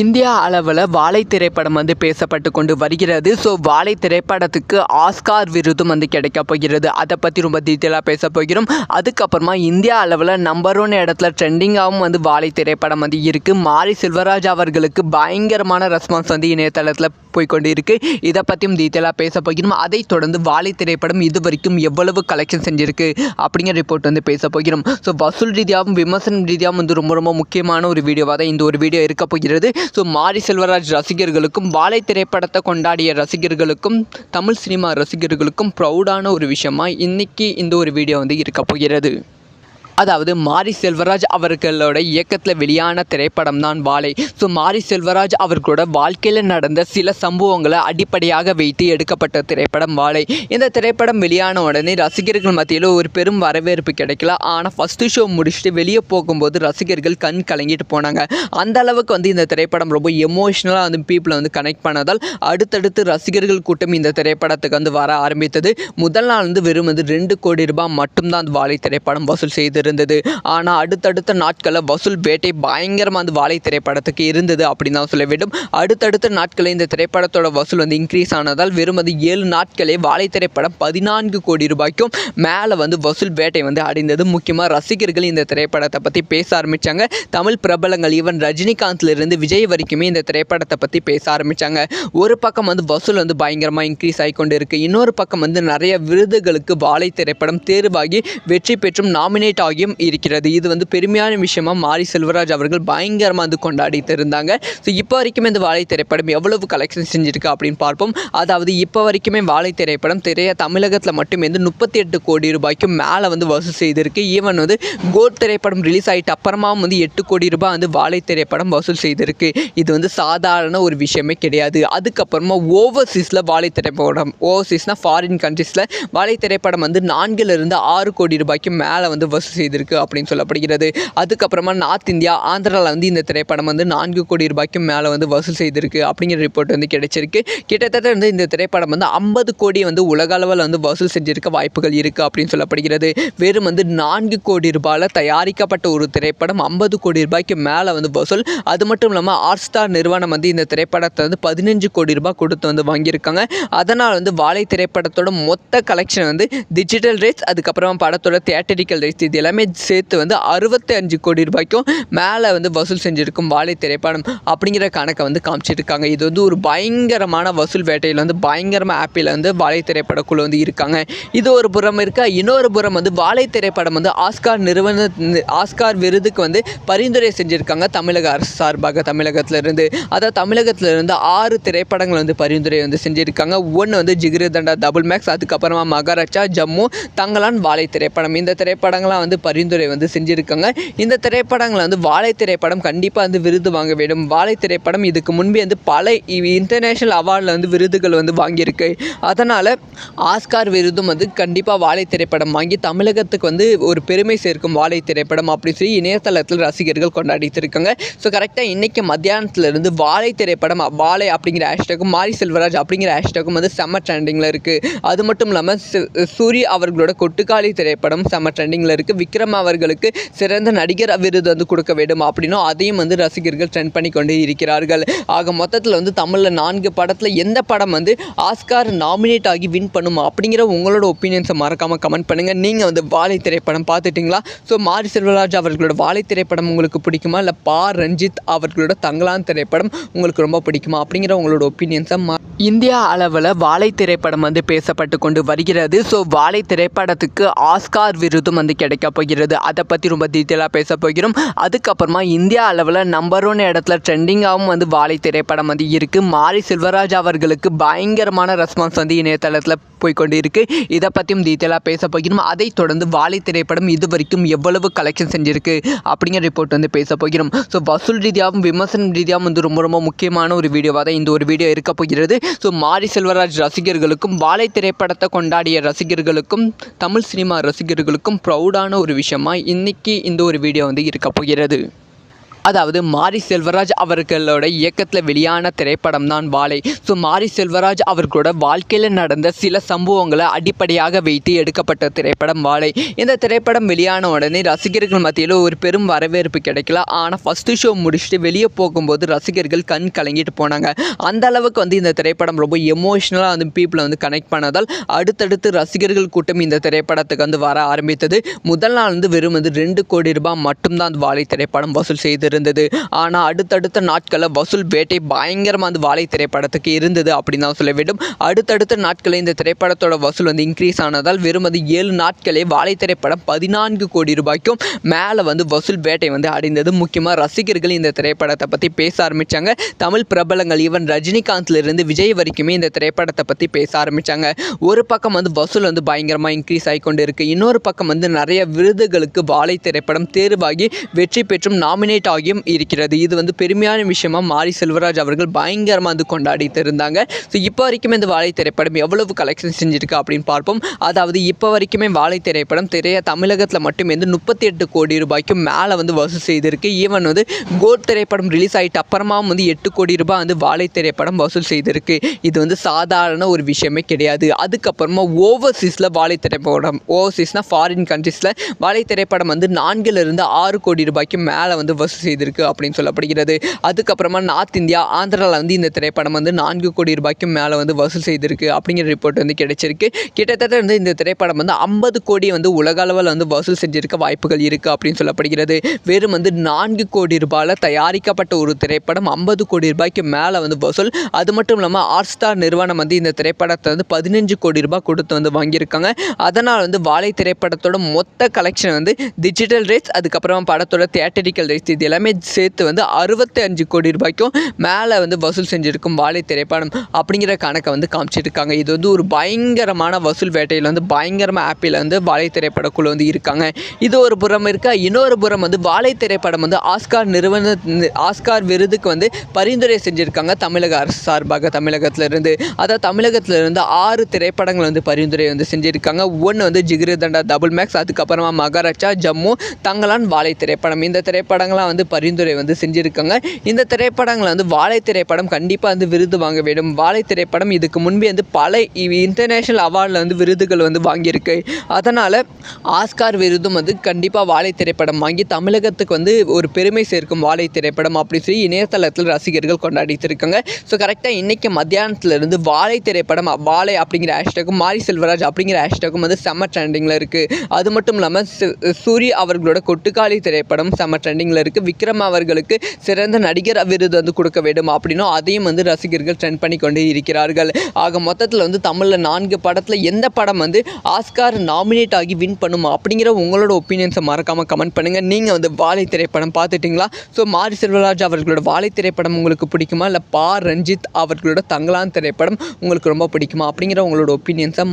India அளவில் வாழை திரைப்படம் வந்து பேசப்பட்டு கொண்டு வருகிறது. ஸோ வாழை திரைப்படத்துக்கு ஆஸ்கார் விருதும் வந்து கிடைக்க போகிறது. அதை பற்றி ரொம்ப டீட்டெயிலாக பேச போகிறோம். அதுக்கப்புறமா இந்தியா அளவில் நம்பர் ஒன் இடத்துல ட்ரெண்டிங்காகவும் வந்து வாழை திரைப்படம் வந்து இருக்குது மாரி செல்வராஜ் அவர்களுக்கு பயங்கரமான ரெஸ்பான்ஸ் வந்து இணையதளத்தில் போய்க்கொண்டு இருக்குது இதை பற்றியும் டீட்டெயிலாக பேச போகிறோம். அதைத் தொடர்ந்து வாழை திரைப்படம் இது வரைக்கும் எவ்வளவு கலெக்ஷன் செஞ்சுருக்கு அப்படிங்கிற ரிப்போர்ட் வந்து பேச போகிறோம். ஸோ வசூல் ரீதியாகவும் விமர்சனம் ரீதியாகவும் வந்து ரொம்ப ரொம்ப முக்கியமான ஒரு வீடியோவாக தான் இந்த ஒரு வீடியோ இருக்க போகிறது. ஸோ மாரி செல்வராஜ் ரசிகர்களுக்கும் வாழை திரைப்படத்தை கொண்டாடிய ரசிகர்களுக்கும் தமிழ் சினிமா ரசிகர்களுக்கும் ப்ரௌடான ஒரு விஷயமா இன்னைக்கு இந்த ஒரு வீடியோ வந்து இருக்க போகிறது. அதாவது மாரி செல்வராஜ் அவர்களோட இயக்கத்தில் வெளியான திரைப்படம் தான் வாழை. ஸோ மாரி செல்வராஜ் அவர்களோட வாழ்க்கையில் நடந்த சில சம்பவங்களை அடிப்படையாக வைத்து எடுக்கப்பட்ட திரைப்படம் வாழை. இந்த திரைப்படம் வெளியான உடனே ரசிகர்கள் மத்தியில் ஒரு பெரும் வரவேற்பு கிடைக்கல. ஆனால் ஃபஸ்ட்டு ஷோ முடிச்சுட்டு வெளியே போகும்போது ரசிகர்கள் கண் கலங்கிட்டு போனாங்க. அந்த அளவுக்கு வந்து இந்த திரைப்படம் ரொம்ப எமோஷ்னலாக வந்து பீப்புளை வந்து கனெக்ட் பண்ணதால் அடுத்தடுத்து ரசிகர்கள் கூட்டம் இந்த திரைப்படத்துக்கு வந்து வர ஆரம்பித்தது. முதல் நாள் வந்து வெறும் வந்து ரெண்டு கோடி ரூபாய் மட்டும்தான் அந்த வாழை திரைப்படம் வசூல் செய்திருந்தது. இருந்தது. ஆனால் அடுத்தடுத்த நாட்களில் வசூல் பேட்டை பயங்கரமாக அந்த வாழை திரைப்படத்துக்கு இருந்தது அப்படின்னு தான் சொல்ல வேண்டும். அடுத்தடுத்த நாட்களில் இந்த திரைப்படத்தோட வசூல் வந்து இன்க்ரீஸ் ஆனதால் வெறும் வந்து ஏழு நாட்களே வாழை திரைப்படம் பதினான்கு கோடி ரூபாய்க்கும் மேலே வந்து வசூல் பேட்டை வந்து அடைந்தது. முக்கியமாக ரசிகர்கள் இந்த திரைப்படத்தை பற்றி பேச ஆரம்பித்தாங்க தமிழ் பிரபலங்கள் ஈவன் ரஜினிகாந்த்லேருந்து விஜய் வரைக்குமே இந்த திரைப்படத்தை பற்றி பேச ஆரம்பித்தாங்க ஒரு பக்கம் வந்து வசூல் வந்து பயங்கரமாக இன்க்ரீஸ் ஆகி கொண்டு இருக்குது இன்னொரு பக்கம் வந்து நிறைய விருதுகளுக்கு வாழை திரைப்படம் தேர்வாகி வெற்றி பெற்றும் நாமினேட் ஆகியும் இருக்கிறது. இது வந்து பெருமையான விஷயமா மாரி செல்வராஜ் அவர்கள் பயங்கரமாக வந்து கொண்டாடிட்டு இருந்தாங்க. ஸோ இப்போ வரைக்குமே இந்த வாழை திரைப்படம் எவ்வளவு கலெக்ஷன் செஞ்சுருக்கு அப்படின்னு பார்ப்போம். அதாவது இப்போ வரைக்குமே வாழை திரைப்படம் திரைய தமிழகத்தில் மட்டுமே வந்து முப்பத்தி எட்டு கோடி ரூபாய்க்கு மேலே வந்து வசூல் செய்திருக்கு. ஈவன் வந்து கோட் திரைப்படம் ரிலீஸ் ஆகிட்டு அப்புறமா வந்து எட்டு கோடி ரூபாய் வந்து வாழை திரைப்படம் வசூல் செய்திருக்கு. இது வந்து சாதாரண ஒரு விஷயமே கிடையாது. அதுக்கப்புறமா ஓவர்சீஸில் வாழை திரைப்படம் ஓவர்சீஸ்னால் ஃபாரின் கண்ட்ரீஸில் வாழை திரைப்படம் வந்து நான்கிலிருந்து ஆறு கோடி ரூபாய்க்கு மேலே வந்து வசூல் செய்திருக்கு அப்படின்னு சொல்லப்படுகிறது. அதுக்கப்புறமா நார்த் இந்தியா ஆந்திராவில் வந்து இந்த திரைப்படம் வந்து நான்கு கோடி ரூபாய்க்கு மேலே வந்து வசூல் செய்திருக்கு அப்படிங்கிற ரிப்போர்ட் வந்து கிடைச்சிருக்கு. கிட்டத்தட்ட வந்து இந்த திரைப்படம் வந்து ஐம்பது கோடி வந்து உலக அளவில் வந்து வசூல் செஞ்சிருக்க வாய்ப்புகள் இருக்குது அப்படின்னு சொல்லப்படுகிறது. வெறும் வந்து நான்கு கோடி ரூபாயில் தயாரிக்கப்பட்ட ஒரு திரைப்படம் ஐம்பது கோடி ரூபாய்க்கு மேலே வந்து வசூல். அது மட்டும் இல்லாமல் ஆர்ஸ்டார் ஸ்டார் நிறுவனம் வந்து இந்த திரைப்படத்தை வந்து பதினஞ்சு கோடி ரூபாய் கொடுத்து வந்து வாங்கியிருக்காங்க. அதனால் வந்து வாழை திரைப்படத்தோட மொத்த கலெக்ஷன் வந்து டிஜிட்டல் ரேட்ஸ் அதுக்கப்புறமா படத்தோட தியேட்டரிக்கல் ரேட்ஸ் இது எல்லாமே சேர்த்து வந்து அறுபத்தி அஞ்சு கோடி ரூபாய்க்கும் மேலே வந்து வசூல் செஞ்சுருக்கும் வாழை திரைப்படம் அப்படிங்கிற கணக்கை வந்து காமிச்சிருக்காங்க. இது வந்து ஒரு பயங்கரமான வசூல் வேட்டையில் வந்து பயங்கரமாக ஆப்பில் வந்து வாழை திரைப்படக்குழு வந்து இருக்காங்க. இது ஒரு புறம் இருக்க? இன்னொரு புறம் வந்து வாழை திரைப்படம் வந்து ஆஸ்கார் நிறுவன ஆஸ்கார் விருதுக்கு வந்து பரிந்துரை செஞ்சுருக்காங்க தமிழக அரசு சார்பாக தமிழகத்திலிருந்து அதாவது தமிழகத்திலிருந்து ஆறு திரைப்படங்கள் வந்து பரிந்துரை வந்து செஞ்சுருக்காங்க. ஒன்று வந்து ஜிகிரு தண்டா டபுள் மேக்ஸ் அதுக்கப்புறமா மகாராஜா ஜம்மு தங்கலான் வாழை திரைப்படம். இந்த திரைப்படங்கள்லாம் வந்து பரிந்துரை வந்து செஞ்சுருக்காங்க. இந்த திரைப்படங்களை வந்து வாழை திரைப்படம் கண்டிப்பாக வந்து விருது வாங்க வேண்டும். வாழை திரைப்படம் இதுக்கு முன்பே வந்து பல இன்டர்நேஷ்னல் அவார்டில் வந்து விருதுகள் வந்து வாங்கியிருக்கு. அதனால் ஆஸ்கார் விருதும் வந்து கண்டிப்பாக வாழை திரைப்படம் வாங்கி தமிழகத்துக்கு வந்து ஒரு பெருமை சேர்க்கும் வாழை திரைப்படம் அப்படின்னு சொல்லி இணையதளத்தில் ரசிகர்கள் கொண்டாடிட்டு இருக்காங்க ஸோ கரெக்டாக இன்றைக்கி மத்தியானத்துலேருந்து வாழை திரைப்படம் வாழை அப்படிங்கிற ஹேஷ்டாகும் மாரி செல்வராஜ் அப்படிங்கிற ஹேஷ்டாகும் வந்து செம்ம ட்ரெண்டிங்கில் இருக்குது அது மட்டும் இல்லாமல் சூரி அவர்களோட கொட்டுக்காளி திரைப்படம் செம்ம ட்ரெண்டிங்கில் இருக்குது விக்ரம் அவர்களுக்கு சிறந்த நடிகர் விருது வந்து கொடுக்க வேண்டும் அப்படின்னும் அதையும் வந்து ரசிகர்கள் ட்ரெண்ட் பண்ணி கொண்டு இருக்கிறார்கள். ஆக மொத்தத்தில் வந்து தமிழில் நான்கு படத்தில் எந்த படம் வந்து ஆஸ்கார் நாமினேட் ஆகி வின் பண்ணுமா அப்படிங்கிற உங்களோட ஒப்பீனியன்ஸை மறக்காமல் கமெண்ட் பண்ணுங்கள் நீங்கள் வந்து வாழை திரைப்படம் பார்த்துட்டிங்களா? ஸோ மாரி செல்வராஜ் அவர்களோட வாழை திரைப்படம் உங்களுக்கு பிடிக்குமா? இல்லை பா. ரஞ்சித் அவர்களோட தங்கலான் திரைப்படம் உங்களுக்கு ரொம்ப பிடிக்குமா? அப்படிங்கிற உங்களோட ஒப்பீனியன்ஸை இந்தியா அளவில் வாழை திரைப்படம் வந்து பேசப்பட்டு கொண்டு வருகிறது. ஸோ வாழை திரைப்படத்துக்கு ஆஸ்கார் விருதும் வந்து கிடைக்க போகிறது. அதை பற்றி ரொம்ப டீட்டெயிலாக பேச போகிறோம். அதுக்கப்புறமா இந்தியா அளவில் நம்பர் ஒன் இடத்துல ட்ரெண்டிங்காகவும் வந்து வாழை திரைப்படம் வந்து இருக்குது மாரி செல்வராஜ் அவர்களுக்கு பயங்கரமான ரெஸ்பான்ஸ் வந்து இணையதளத்தில் போய்க்கொண்டு இருக்குது இதை பற்றியும் டீட்டெயிலாக பேச போகிறோம். அதைத் தொடர்ந்து வாழை திரைப்படம் இது வரைக்கும் எவ்வளவு கலெக்ஷன் செஞ்சுருக்கு அப்படிங்கிற ரிப்போர்ட் வந்து பேச போகிறோம். ஸோ வசூல் ரீதியாகவும் விமர்சனம் ரீதியாகவும் வந்து ரொம்ப ரொம்ப முக்கியமான ஒரு வீடியோவாக தான் இந்த ஒரு வீடியோ இருக்க போகிறது. ஸோ மாரி செல்வராஜ் ரசிகர்களுக்கும் வாழை திரைப்படத்தை கொண்டாடிய ரசிகர்களுக்கும் தமிழ் சினிமா ரசிகர்களுக்கும் ப்ரௌடான ஒரு விஷயமா இன்னைக்கு இந்த ஒரு வீடியோ வந்து இருக்க போகிறது. அதாவது மாரி செல்வராஜ் அவர்களோட இயக்கத்தில் வெளியான திரைப்படம் தான் வாழை. ஸோ மாரி செல்வராஜ் அவர்களோட வாழ்க்கையில் நடந்த சில சம்பவங்களை அடிப்படையாக வைத்து எடுக்கப்பட்ட திரைப்படம் வாழை. இந்த திரைப்படம் வெளியான உடனே ரசிகர்கள் மத்தியில் ஒரு பெரும் வரவேற்பு கிடைக்கல. ஆனால் ஃபஸ்ட்டு ஷோ முடிச்சுட்டு வெளியே போகும்போது ரசிகர்கள் கண் கலங்கிட்டு போனாங்க. அந்த அளவுக்கு வந்து இந்த திரைப்படம் ரொம்ப எமோஷ்னலாக வந்து பீப்புளை வந்து கனெக்ட் பண்ணதால் அடுத்தடுத்து ரசிகர்கள் கூட்டம் இந்த திரைப்படத்துக்கு வந்து வர ஆரம்பித்தது. முதல் நாள் வந்து வெறும் வந்து ரெண்டு கோடி ரூபாய் மட்டும்தான் அந்த வாழை திரைப்படம் வசூல் இருந்தது. ஆனால் அடுத்தடுத்த நாட்களில் வசூல் வேட்டை பயங்கரமாக அந்த வாழை திரைப்படத்துக்கு இருந்தது அப்படின்னு தான் சொல்ல வேண்டும். அடுத்தடுத்த நாட்களில் இந்த திரைப்படத்தோட வசூல் வந்து இன்க்ரீஸ் ஆனதால் வெறும் அது ஏழு நாட்களே வாழை திரைப்படம் பதினான்கு கோடி ரூபாய்க்கும் மேலே வந்து வசூல் வேட்டை வந்து அடைந்தது. முக்கியமாக ரசிகர்கள் இந்த திரைப்படத்தை பற்றி பேச ஆரம்பித்தாங்க தமிழ் பிரபலங்கள் ஈவன் ரஜினிகாந்த்லேருந்து விஜய் வரைக்குமே இந்த திரைப்படத்தை பற்றி பேச ஆரம்பித்தாங்க ஒரு பக்கம் வந்து வசூல் வந்து பயங்கரமாக இன்க்ரீஸ் ஆகி கொண்டு இருக்குது இன்னொரு பக்கம் வந்து நிறைய விருதுகளுக்கு வாழை திரைப்படம் தேர்வாகி வெற்றி பெற்றும் நாமினேட் ஆகியும் இருக்கிறது. இது வந்து பெருமையான விஷயமாக மாரி செல்வராஜ் அவர்கள் பயங்கரமாக வந்து கொண்டாடிட்டு இருந்தாங்க. ஸோ இப்போ வரைக்குமே இந்த வாழை திரைப்படம் எவ்வளவு கலெக்ஷன் செஞ்சுருக்கு அப்படின்னு பார்ப்போம். அதாவது இப்போ வரைக்குமே வாழை திரைப்படம் திரைய தமிழகத்தில் மட்டுமே வந்து முப்பத்தி எட்டு கோடி ரூபாய்க்கு மேலே வந்து வசூல் செய்திருக்கு. ஈவன் வந்து கோட் திரைப்படம் ரிலீஸ் ஆகிட்டு அப்புறமா வந்து எட்டு கோடி ரூபாய் வந்து வாழை திரைப்படம் வசூல் செய்திருக்கு. இது வந்து சாதாரண ஒரு விஷயமே கிடையாது. அதுக்கப்புறமா ஓவர்சீஸில் வாழை திரைப்படம் ஓவர்சீஸ்னால் ஃபாரின் கண்ட்ரீஸில் வாழை திரைப்படம் வந்து நான்கிலிருந்து ஆறு கோடி ரூபாய்க்கு மேலே வந்து வசூல் செய்திருக்கு அப்படின்னு சொல்லப்படுகிறது. அதுக்கப்புறமா நார்த் இந்தியா ஆந்திராவில் வந்து இந்த திரைப்படம் வந்து நான்கு கோடி ரூபாய்க்கு மேலே வந்து வசூல் செய்திருக்கு அப்படிங்கிற ரிப்போர்ட் வந்து கிடைச்சிருக்கு. கிட்டத்தட்ட வந்து இந்த திரைப்படம் வந்து ஐம்பது கோடி வந்து உலக அளவில் வந்து வசூல் செஞ்சிருக்க வாய்ப்புகள் இருக்குது அப்படின்னு சொல்லப்படுகிறது. வெறும் வந்து நான்கு கோடி ரூபாயில் தயாரிக்கப்பட்ட ஒரு திரைப்படம் ஐம்பது கோடி ரூபாய்க்கு மேலே வந்து வசூல். அது மட்டும் இல்லாமல் ஹாட் ஸ்டார் நிறுவனம் வந்து இந்த திரைப்படத்தை வந்து பதினஞ்சு கோடி ரூபாய் கொடுத்து வந்து வாங்கியிருக்காங்க. அதனால் வந்து வாழை திரைப்படத்தோட மொத்த கலெக்ஷன் வந்து டிஜிட்டல் ரேட்ஸ் அதுக்கப்புறமா படத்தோட தியேட்டரிக்கல் ரேட்ஸ் இது எல்லாமே சேர்த்து வந்து அறுபத்தி அஞ்சு கோடி ரூபாய்க்கும் மேலே வந்து வசூல் செஞ்சுருக்கும் வாழை திரைப்படம் அப்படிங்கிற கணக்கை வந்து காமிச்சிருக்காங்க. இது வந்து ஒரு பயங்கரமான வசூல் வேட்டையில் வந்து பயங்கரமாக ஆப்பில் வந்து வாழை திரைப்படக்குழு வந்து இருக்காங்க. இது ஒரு புறம் இருக்க? இன்னொரு புறம் வந்து வாழை திரைப்படம் வந்து ஆஸ்கார் நிறுவன ஆஸ்கார் விருதுக்கு வந்து பரிந்துரை செஞ்சுருக்காங்க தமிழக அரசு சார்பாக தமிழகத்திலிருந்து அதாவது தமிழகத்திலிருந்து ஆறு திரைப்படங்கள் வந்து பரிந்துரை வந்து செஞ்சுருக்காங்க. ஒன்று வந்து ஜிகிரு தண்டா டபுள் மேக்ஸ் அதுக்கப்புறமா மகாராஜா ஜம்மு தங்கலான் வாழை திரைப்படம். இந்த திரைப்படங்கள்லாம் வந்து பரிந்துரை வந்து செஞ்சுருக்காங்க. இந்த திரைப்படங்களை வந்து வாழை திரைப்படம் கண்டிப்பாக வந்து விருது வாங்க வேண்டும். வாழை திரைப்படம் இதுக்கு முன்பே வந்து பல இன்டர்நேஷ்னல் அவார்டில் வந்து விருதுகள் வந்து வாங்கியிருக்கு. அதனால் ஆஸ்கார் விருதும் வந்து கண்டிப்பாக வாழை திரைப்படம் வாங்கி தமிழகத்துக்கு வந்து ஒரு பெருமை சேர்க்கும் வாழை திரைப்படம் அப்படின்னு சொல்லி இணையதளத்தில் ரசிகர்கள் கொண்டாடிட்டு இருக்காங்க ஸோ கரெக்டாக இன்றைக்கி மத்தியானத்துலேருந்து வாழை திரைப்படம் வாழை அப்படிங்கிற ஹேஷ்டாகும் மாரி செல்வராஜ் அப்படிங்கிற ஹேஷ்டாகும் வந்து செம்ம ட்ரெண்டிங்கில் இருக்குது அது மட்டும் இல்லாமல் சூரி அவர்களோட கொட்டுக்காளி திரைப்படம் செம்ம ட்ரெண்டிங்கில் இருக்குது விக்ரம் அவர்களுக்கு சிறந்த நடிகர் விருது வந்து கொடுக்க வேண்டும் அப்படின்னும் அதையும் வந்து ரசிகர்கள் ட்ரெண்ட் பண்ணி கொண்டு இருக்கிறார்கள். ஆக மொத்தத்தில் வந்து தமிழில் நான்கு படத்தில் எந்த படம் வந்து ஆஸ்கார் நாமினேட் ஆகி வின் பண்ணுமா அப்படிங்கிற உங்களோட ஒப்பீனியன்ஸை மறக்காமல் கமெண்ட் பண்ணுங்கள் நீங்கள் வந்து வாழை திரைப்படம் பார்த்துட்டிங்களா? ஸோ மாரி செல்வராஜ் அவர்களோட வாழை திரைப்படம் உங்களுக்கு பிடிக்குமா? இல்லை பா ரஞ்சித் அவர்களோட தங்கலான் திரைப்படம் உங்களுக்கு ரொம்ப பிடிக்குமா? அப்படிங்கிற உங்களோட ஒப்பீனியன்ஸை